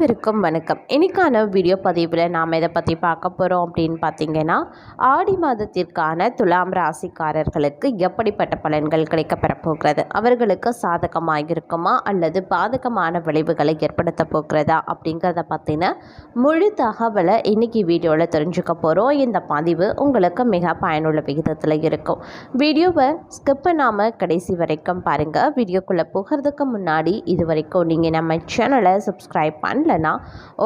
அனைவருக்கும் வணக்கம். இன்றைக்கான வீடியோ பதிவில் நாம் இதை பற்றி பார்க்க போகிறோம் அப்படின்னு பார்த்தீங்கன்னா ஆடி மாதத்திற்கான துலாம் ராசிக்காரர்களுக்கு எப்படிப்பட்ட பலன்கள் கிடைக்கப்பெற போகிறது? அவர்களுக்கு சாதகமாக இருக்குமா அல்லது பாதகமான விளைவுகளை ஏற்படுத்த போகிறதா? அப்படிங்கிறத பற்றின முழு தகவலை இன்னைக்கு வீடியோவில் தெரிஞ்சுக்க போகிறோம் இந்த பதிவு உங்களுக்கு மிக பயனுள்ள விகிதத்தில் இருக்கும். வீடியோவை ஸ்கிப் பண்ணாமல் கடைசி வரைக்கும் பாருங்கள் வீடியோக்குள்ளே போகிறதுக்கு முன்னாடி இது வரைக்கும் நீங்கள் நம்ம சேனலை சப்ஸ்கிரைப் பண்ணலனா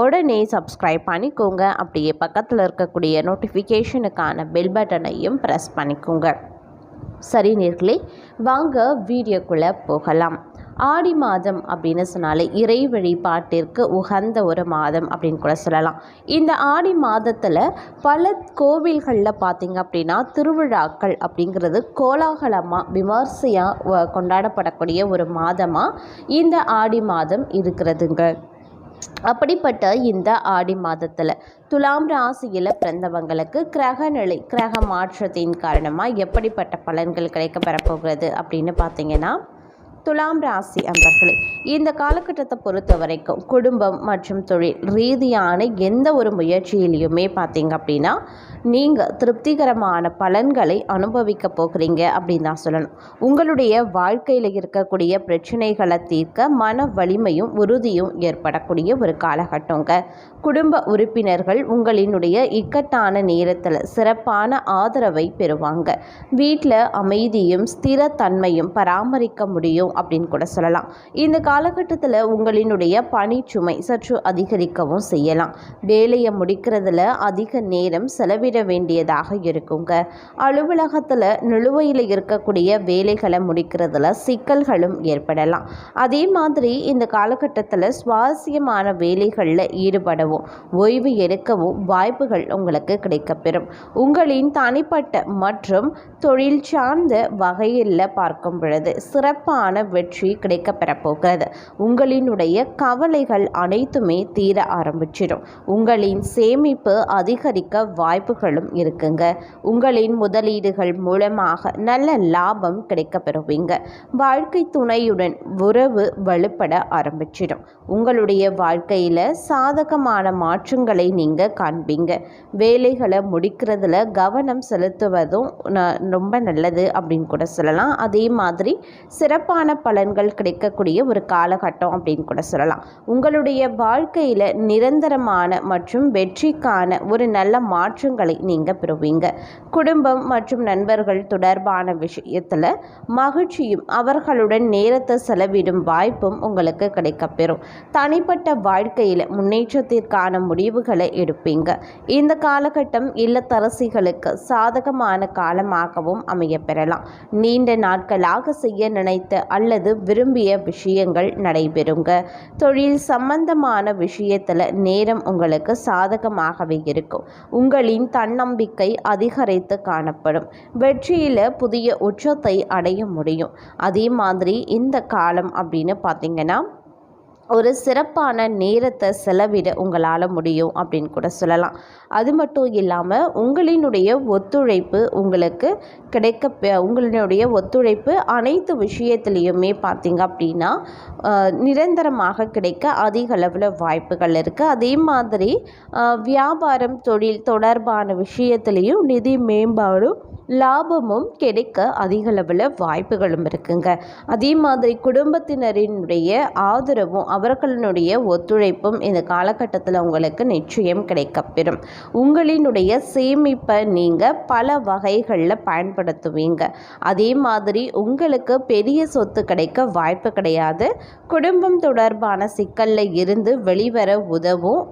உடனே சப்ஸ்கிரைப் பண்ணிக்கோங்க. அப்படியே பக்கத்தில் இருக்கக்கூடிய நோட்டிஃபிகேஷனுக்கான பெல் பட்டனையும் ப்ரெஸ் பண்ணிக்கோங்க. சரி நேர்களே வாங்க வீடியோக்குள்ளே போகலாம். ஆடி மாதம் அப்படின்னு சொன்னாலே இறை வழிபாட்டிற்கு உகந்த ஒரு மாதம் அப்படின்னு கூட சொல்லலாம். இந்த ஆடி மாதத்தில் பல கோவில்களில் பார்த்தீங்க அப்படின்னா திருவிழாக்கள் அப்படிங்கிறது கோலாகலமாக விமர்சையாக கொண்டாடப்படக்கூடிய ஒரு மாதமாக இந்த ஆடி மாதம் இருக்கிறதுங்க. அப்படிப்பட்ட இந்த ஆடி மாதத்தில் துலாம் ராசியில் பிறந்தவங்களுக்கு கிரக நிலை கிரக மாற்றத்தின் காரணமாக எப்படிப்பட்ட பலன்கள் கிடைக்க பெறப்போகிறது அப்படின்னு பார்த்தீங்கன்னா துலாம் ராசி அன்பர்களே இந்த காலகட்டத்தை பொறுத்த வரைக்கும் குடும்பம் மற்றும் தொழில் ரீதியான எந்த ஒரு முயற்சியிலையுமே பார்த்தீங்க அப்படின்னா நீங்கள் திருப்திகரமான பலன்களை அனுபவிக்க போகிறீங்க அப்படின்னு தான் சொல்லணும். உங்களுடைய வாழ்க்கையில் இருக்கக்கூடிய பிரச்சனைகளை தீர்க்க மன வலிமையும் உறுதியும் ஏற்படக்கூடிய ஒரு காலகட்டங்க. குடும்ப உறுப்பினர்கள் உங்களினுடைய இக்கட்டான நேரத்தில் சிறப்பான ஆதரவை பெறுவாங்க. வீட்டில் அமைதியும் ஸ்திரத்தன்மையும் பராமரிக்க முடியும் அப்படின்னு கூட சொல்லலாம். இந்த காலகட்டத்தில் உங்களினுடைய பணிச்சுமை சற்று அதிகரிக்கவும் செய்யலாம். வேலையை முடிக்கிறதுல அதிக நேரம் செலவிட வேண்டியதாக இருக்குங்க. அலுவலகத்தில் நிலுவையில் இருக்கக்கூடிய வேலைகளை முடிக்கிறதுல சிக்கல்களும் ஏற்படலாம். அதே மாதிரி இந்த காலகட்டத்தில் சுவாரஸ்யமான வேலைகளில் ஈடுபடவும் ஓய்வு எடுக்கவும் வாய்ப்புகள் உங்களுக்கு கிடைக்கப்பெறும். உங்களின் தனிப்பட்ட மற்றும் தொழில் சார்ந்த வகையில் பார்க்கும் பொழுது சிறப்பான வெற்றி கிடைக்கப்பெறப் போகிறது. உங்களினுடைய கவலைகள் அனைத்துமே தீர ஆரம்பிச்சிடும். உங்களின் சேமிப்பு அதிகரிக்க வாய்ப்புகளும் இருக்குங்க. உங்களின் முதலீடுகள் மூலமாக நல்ல லாபம் கிடைக்க பெறுவீங்க வாழ்க்கை துணையுடன் உறவு வலுப்பட ஆரம்பிச்சிடும். உங்களுடைய வாழ்க்கையில் சாதகமான மாற்றங்களை நீங்கள் காண்பீங்க. வேலைகளை முடிக்கிறதுல கவனம் செலுத்துவதும் ரொம்ப நல்லது அப்படின்னு கூட சொல்லலாம். அதே மாதிரி சிறப்பான பலன்கள் கிடைக்கக்கூடிய ஒரு காலகட்டம் அப்படின்னு கூட சொல்லலாம். உங்களுடைய வாழ்க்கையில் நிரந்தரமான மற்றும் வெற்றிக்கான ஒரு நல்ல மாற்றங்களை நீங்கள் பெறுவீங்க. குடும்பம் மற்றும் நண்பர்கள் தொடர்பான விஷயத்தில் மகிழ்ச்சியும் அவர்களுடன் நேரத்தை செலவிடும் வாய்ப்பும் உங்களுக்கு கிடைக்கப்பெறும். தனிப்பட்ட வாழ்க்கையில் முன்னேற்றத்திற்கான முடிவுகளை எடுப்பீங்க. இந்த காலகட்டம் இல்லத்தரசிகளுக்கு சாதகமான காலமாகவும் அமையப்பெறலாம். நீண்ட நாட்களாக செய்ய நினைத்த அல்லது விரும்பிய விஷயங்கள் நடைபெறுங்க. தொழில் சம்பந்தமான விஷயத்தில் நேரம் உங்களுக்கு சாதகமாகவே இருக்கும். உங்களின் தன்னம்பிக்கை அதிகரித்து காணப்படும். வெற்றியில் புதிய உச்சத்தை அடைய முடியும். அதே மாதிரி இந்த காலம் அப்படின்னு பார்த்திங்கன்னா ஒரு சிறப்பான நேரத்தை செலவிட உங்களால் முடியும் அப்படின்னு கூட சொல்லலாம். அது மட்டும் இல்லாமல் உங்களினுடைய ஒத்துழைப்பு உங்களுக்கு கிடைக்க உங்களினுடைய ஒத்துழைப்பு அனைத்து விஷயத்துலேயுமே பார்த்திங்க அப்படின்னா நிரந்தரமாக கிடைக்க அதிக அளவில் வாய்ப்புகள் இருக்குது அதே மாதிரி வியாபாரம் தொழில் தொடர்பான விஷயத்துலேயும் நிதி மேம்பாடும் லாபமும் கிடைக்க அதிக அளவில் வாய்ப்புகளும் இருக்குங்க. அதே மாதிரி குடும்பத்தினரினுடைய ஆதரவும் அவர்களினுடைய ஒத்துழைப்பும் இந்த காலகட்டத்தில் உங்களுக்கு நிச்சயம் கிடைக்கப்பெறும். உங்களினுடைய சேமிப்பை நீங்கள் பல வகைகளில் பயன்படுத்துவீங்க. அதே மாதிரி உங்களுக்கு பெரிய சொத்து கிடைக்க வாய்ப்பு கிடையாது. குடும்பம் தொடர்பான சிக்கலில் இருந்து வெளிவர உதவும்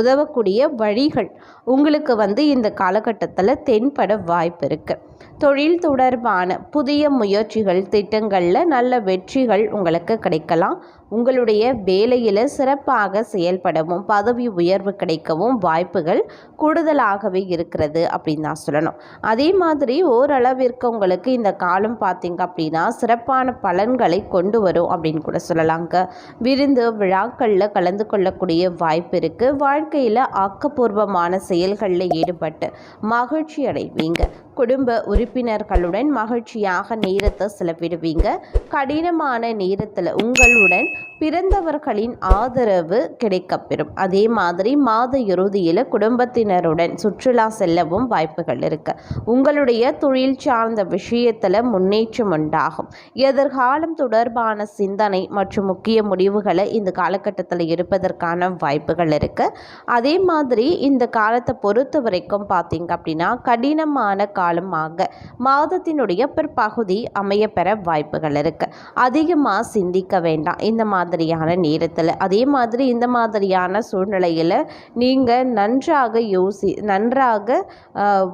உதவக்கூடிய வழிகள் உங்களுக்கு வந்து இந்த காலகட்டத்தில் தென்பட வாய்ப்பு இருக்குது தொழில் தொடர்பான புதிய முயற்சிகள் திட்டங்களில் நல்ல வெற்றிகள் உங்களுக்கு கிடைக்கலாம். உங்களுடைய வேலையில் சிறப்பாக செயல்படவும் பதவி உயர்வு கிடைக்கவும் வாய்ப்புகள் கூடுதலாகவே இருக்கிறது அப்படின்னு தான் சொல்லணும். அதே மாதிரி ஓரளவிற்கு உங்களுக்கு இந்த காலம் பார்த்திங்க அப்படின்னா சிறப்பான பலன்களை கொண்டு வரும் அப்படின்னு கூட சொல்லலாங்க. விருந்து விழாக்களில் கலந்து கொள்ளக்கூடிய வாய்ப்பு இருக்குது வாழ்க்கையில் ஆக்கப்பூர்வமான செயல்களில் ஈடுபட்டு மகிழ்ச்சி அடைவீங்க குடும்ப உறுப்பினர்களுடன் மகிழ்ச்சியாக நேரத்தை செலவிடுவீங்க. கடினமான நேரத்தில் உங்களுடன் பிறந்தவர்களின் ஆதரவு கிடைக்கப்பெறும். அதே மாதிரி மாத இறுதியில் குடும்பத்தினருடன் சுற்றுலா செல்லவும் வாய்ப்புகள் இருக்கு. உங்களுடைய தொழில் சார்ந்த விஷயத்தில் முன்னேற்றம் உண்டாகும். எதிர்காலம் தொடர்பான சிந்தனை மற்றும் முக்கிய முடிவுகளை இந்த காலகட்டத்தில் இருப்பதற்கான வாய்ப்புகள் இருக்கு. அதே மாதிரி இந்த காலத்தை பொறுத்த வரைக்கும் பார்த்தீங்க அப்படின்னா கடினமான காலமாக மாதத்தினுடைய பிற்பகுதி அமையப்பெற வாய்ப்புகள் இருக்கு. அதிகமாக சிந்திக்க வேண்டாம். இந்த மாதிரியான நேரத்தில் அதே மாதிரி இந்த மாதிரியான சூழ்நிலையில் நீங்கள் நன்றாக யோசி நன்றாக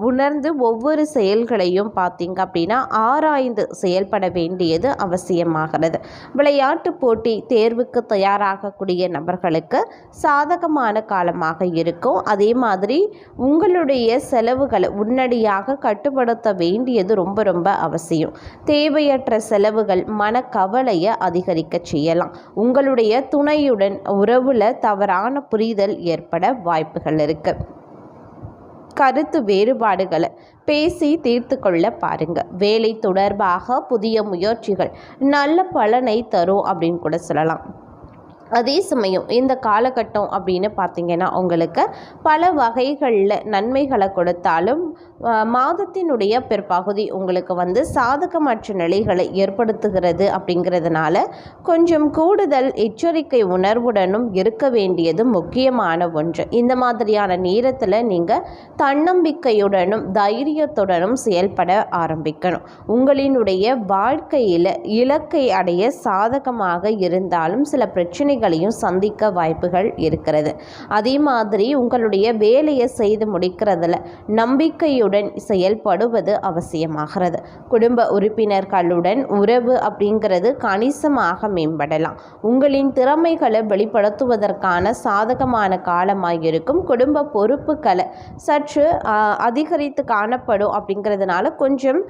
உணர்ந்து ஒவ்வொரு செயல்களையும் பார்த்தீங்க அப்படின்னா ஆராய்ந்து செயல்பட வேண்டியது அவசியமாகிறது. விளையாட்டு போட்டி தேர்வுக்கு தயாராகக்கூடிய நபர்களுக்கு சாதகமான காலமாக இருக்கும். அதே மாதிரி உங்களுடைய செலவுகளை உடனடியாக கட்டுப்படுத்த வேண்டியது ரொம்ப ரொம்ப அவசியம். தேவையற்ற செலவுகள் மனக்கவலையை அதிகரிக்க செய்யலாம். உங்களுடைய துணையுடன் உறவுல தவறான புரிதல் ஏற்பட வாய்ப்புகள் இருக்கு. கருத்து வேறுபாடுகளை பேசி தீர்த்து கொள்ள பாருங்க. வேலை தொடர்பாக புதிய முயற்சிகள் நல்ல பலனை தரும் அப்படின்னு கூட சொல்லலாம். அதே சமயம் இந்த காலகட்டம் அப்படின்னு பார்த்தீங்கன்னா உங்களுக்கு பல வகைகளில் நன்மைகளை கொடுத்தாலும் மாதத்தினுடைய பிற்பகுதி உங்களுக்கு வந்து சாதகமற்ற நிலைகளை ஏற்படுத்துகிறது அப்படிங்கிறதுனால கொஞ்சம் கூடுதல் எச்சரிக்கை உணர்வுடனும் இருக்க வேண்டியது முக்கியமான ஒன்று. இந்த மாதிரியான நேரத்தில் நீங்கள் தன்னம்பிக்கையுடனும் தைரியத்துடனும் செயல்பட ஆரம்பிக்கணும். உங்களினுடைய வாழ்க்கையில் இலக்கை அடைய சாதகமாக இருந்தாலும் சில பிரச்சனைகளையும் சந்திக்க வாய்ப்புகள் இருக்கிறது. அதே மாதிரி உங்களுடைய வேலையை செய்து முடிக்கிறதுல நம்பிக்கையுடன் செயல்படுவது அவசியமாகிறது. குடும்ப உறுப்பினர்களுடன் உறவு அப்படிங்கிறது கணிசமாக மேம்படலாம். உங்களின் திறமைகளை வெளிப்படுத்துவதற்கான சாதகமான காலமாக இருக்கும் குடும்ப பொறுப்புகளை சற்று அதிகரித்து காணப்படும் அப்படிங்கிறதுனால கொஞ்சம்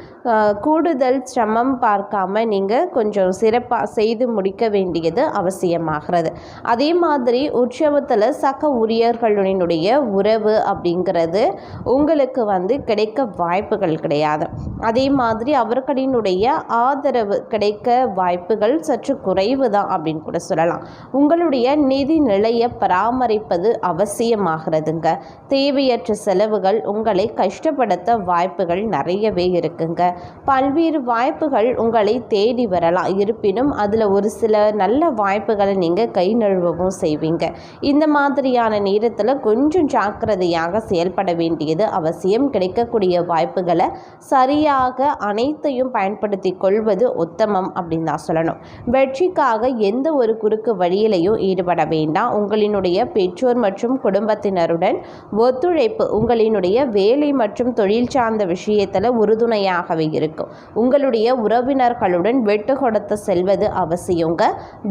கூடுதல் சிரமம் பார்க்காம நீங்கள் கொஞ்சம் சிறப்பாக செய்து முடிக்க வேண்டியது அவசியமாகிறது. அதே மாதிரி உற்சவத்தில் சக ஊழியர்களுடைய உறவு அப்படிங்கிறது உங்களுக்கு வந்து கிடைக்க வாய்ப்புகள் கிடையாது. அதே மாதிரி அவர்களினுடைய ஆதரவு கிடைக்க வாய்ப்புகள் சற்று குறைவு தான் அப்படின்னு கூட சொல்லலாம். உங்களுடைய நிதி நிலையை பராமரிப்பது அவசியமாகிறதுங்க. தேவையற்ற செலவுகள் உங்களை கஷ்டப்படுத்த வாய்ப்புகள் நிறையவே இருக்குங்க. பல்வேறு வாய்ப்புகள் உங்களை தேடி வரலாம். இருப்பினும் அதில் ஒரு சில நல்ல வாய்ப்புகளை நீங்கள் கை நழுவவும் செய்வீங்க. இந்த மாதிரியான நேரத்தில் கொஞ்சம் ஜாக்கிரதையாக செயல்பட வேண்டியது அவசியம். கிடைக்கக்கூடிய வாய்ப்புகளை சரியாக அனைத்தையும் பயன்படுத்தி கொள்வது உத்தமம் அப்படின்னு தான் சொல்லணும். வெற்றிக்காக எந்த ஒரு குறுக்கு வழியிலையும் ஈடுபட வேண்டாம். உங்களினுடைய பெற்றோர் மற்றும் குடும்பத்தினருடன் ஒத்துழைப்பு உங்களினுடைய வேலை மற்றும் தொழில் சார்ந்த விஷயத்தில் உறுதுணையாகவே இருக்கும். உங்களுடைய உறவினர்களுடன் வெட்டு கொடுத்து செல்வது அவசியங்க.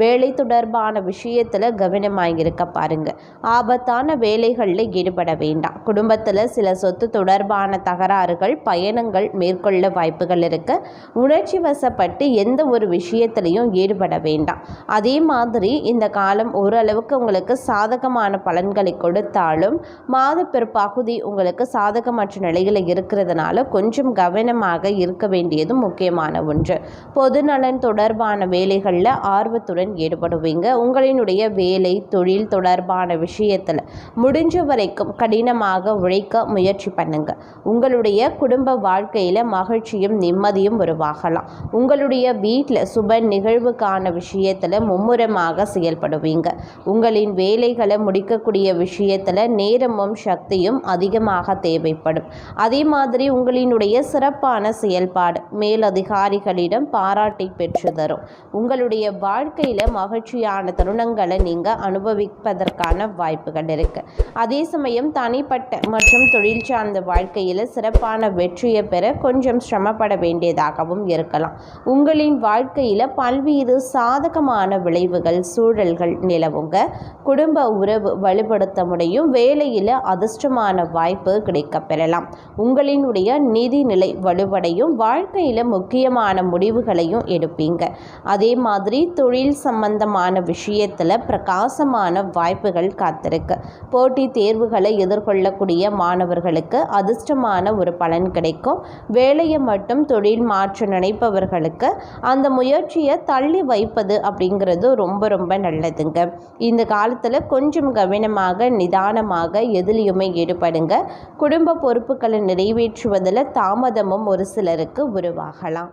வேலை தொடர்பான விஷயத்தில் கவனமாக இருக்க பாருங்க. ஆபத்தான வேலைகளில் ஈடுபட வேண்டாம். குடும்பத்தில் சில சொத்து தொடர்பான தகராறுகள் பயணங்கள் மேற்கொள்ள வாய்ப்புகள் இருக்கு. உணர்ச்சி வசப்பட்டு எந்த ஒரு விஷயத்திலையும் ஈடுபட வேண்டாம். அதே மாதிரி இந்த காலம் ஓரளவுக்கு உங்களுக்கு சாதகமான பலன்களை கொடுத்தாலும் மாத பிற்பகுதி உங்களுக்கு சாதகமற்ற நிலையில் இருக்கிறதுனால கொஞ்சம் கவனமாக இருக்க வேண்டியது முக்கியமான ஒன்று. பொதுநலன் தொடர்பான வேலைகளில் ஆர்வத்துடன் ஈடுபடுவீங்க. உங்கள் உங்களினுடைய வேலை தொழில் தொடர்பான விஷயத்தில் முடிஞ்ச வரைக்கும் கடினமாக உழைக்க முயற்சி பண்ணுங்க. உங்களுடைய குடும்ப வாழ்க்கையில் மகிழ்ச்சியும் நிம்மதியும் உருவாகலாம். உங்களுடைய வீட்டில் சுப நிகழ்வுக்கான விஷயத்தில் மும்முரமாக செயல்படுவீங்க. உங்களின் வேலைகளை முடிக்கக்கூடிய விஷயத்தில் நேரமும் சக்தியும் அதிகமாக தேவைப்படும். அதே மாதிரி உங்களினுடைய சிறப்பான செயல்பாடு மேலதிகாரிகளிடம் பாராட்டை பெற்று தரும். உங்களுடைய வாழ்க்கையில் மகிழ்ச்சியான தருணங்களை நீங்கள் அனுபவிப்பதற்கான வாய்ப்புகள் இருக்குது அதே சமயம் தனிப்பட்ட மற்றும் தொழில் சார்ந்த வாழ்க்கையில் சிறப்பான வெற்றியை பெற கொஞ்சம் சிரமப்பட வேண்டியதாகவும் இருக்கலாம். உங்களின் வாழ்க்கையில் பல்வேறு சாதகமான விளைவுகள் சூழல்கள் நிலவுங்க. குடும்ப உறவு வலுப்படுத்த முடியும். வேலையில் அதிர்ஷ்டமான வாய்ப்பு கிடைக்கப் பெறலாம். உங்களினுடைய நிதி நிலை வலுவடையும். வாழ்க்கையில் முக்கியமான முடிவுகளையும் எடுப்பீங்க. அதே மாதிரி தொழில் சம்பந்தமான விஷயம் விஷயத்தில் பிரகாசமான வாய்ப்புகள் காத்திருக்கு. போட்டி தேர்வுகளை எதிர்கொள்ளக்கூடிய மாணவர்களுக்கு அதிர்ஷ்டமான ஒரு பலன் கிடைக்கும். வேலையை மட்டும் தொழில் மாற்ற நினைப்பவர்களுக்கு அந்த முயற்சியை தள்ளி வைப்பது அப்படிங்கிறது ரொம்ப ரொம்ப நல்லதுங்க. இந்த காலத்தில் கொஞ்சம் கவனமாக நிதானமாக எதிலையுமே ஈடுபடுங்க. குடும்ப பொறுப்புகளை நிறைவேற்றுவதில் தாமதமும் ஒரு சிலருக்கு உருவாகலாம்.